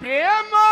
Supremo!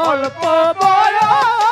অল্প বয়স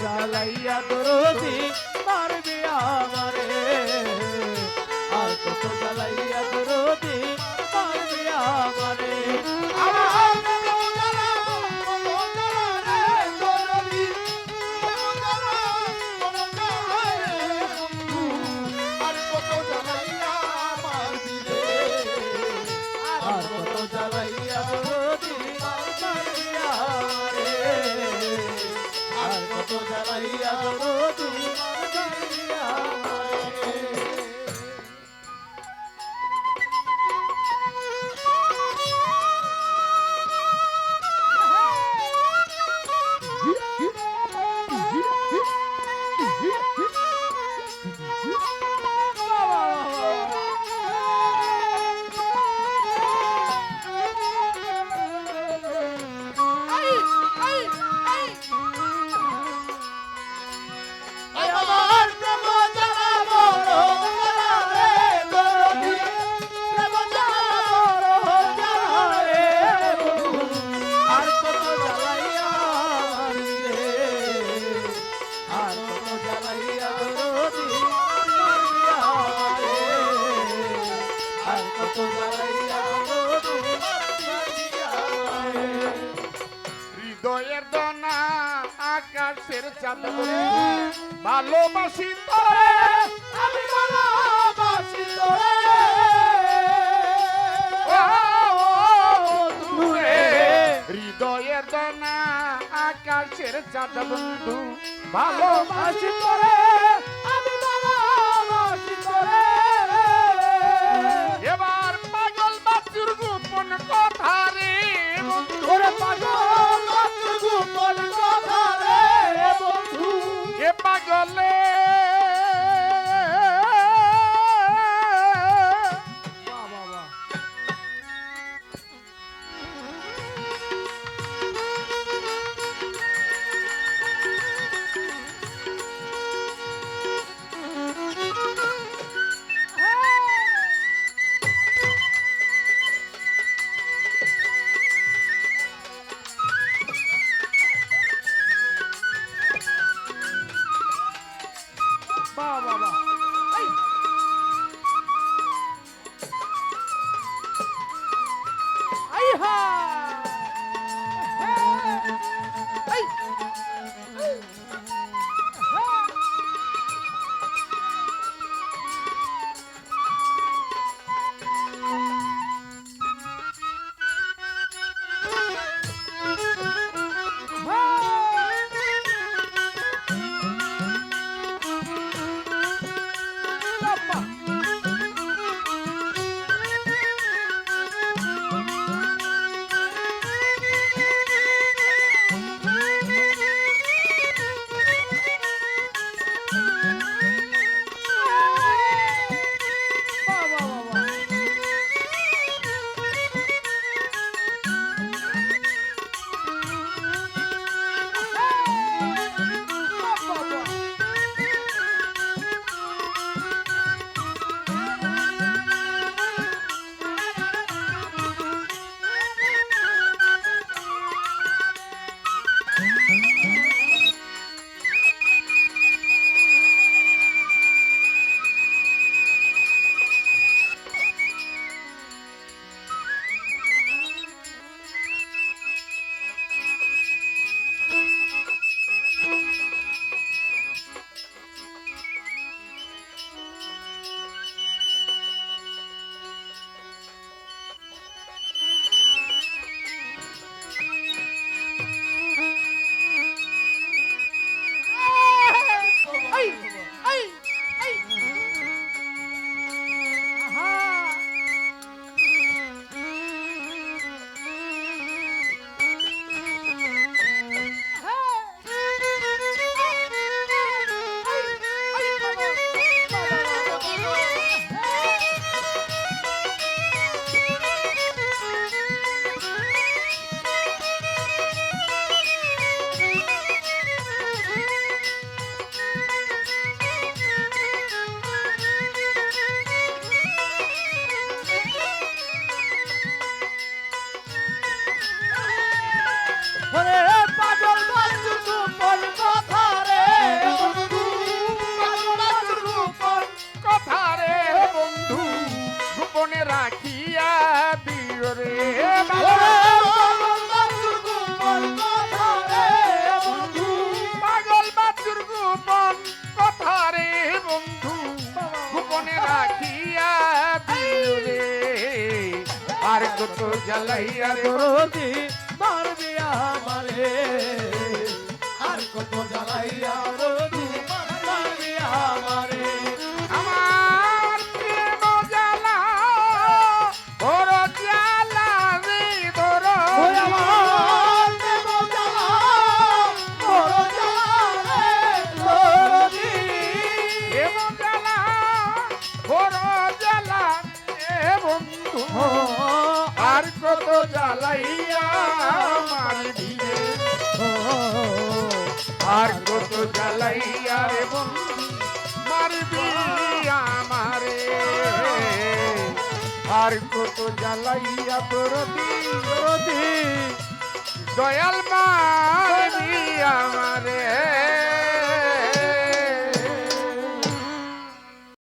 জ্বালাইয়া দরদি হৃদয়ের দনা আকাশের চাঁদ। ভালোবাসি তোরে, আমি ভালোবাসি তোরে। হৃদয়ের দনা আকাশের চাঁদ। বন্ধু ভালোবাসি তোরে। রাখিয়া দিও রে পাগল গোপন বাচুর গোপন কথা রে বন্ধু, গোপনে রাখিয়া দিও রে। আর কত জ্বালাইয়া দরদি মারবি আমারে, আর কত জ্বালাইয়া জ্বালাইয়া মারবি রে আর কত জ্বালাইয়া রে বন্ধু, মারবি আমারে। আর কত জ্বালাইয়া তোর দয়াল মারবি আমারে।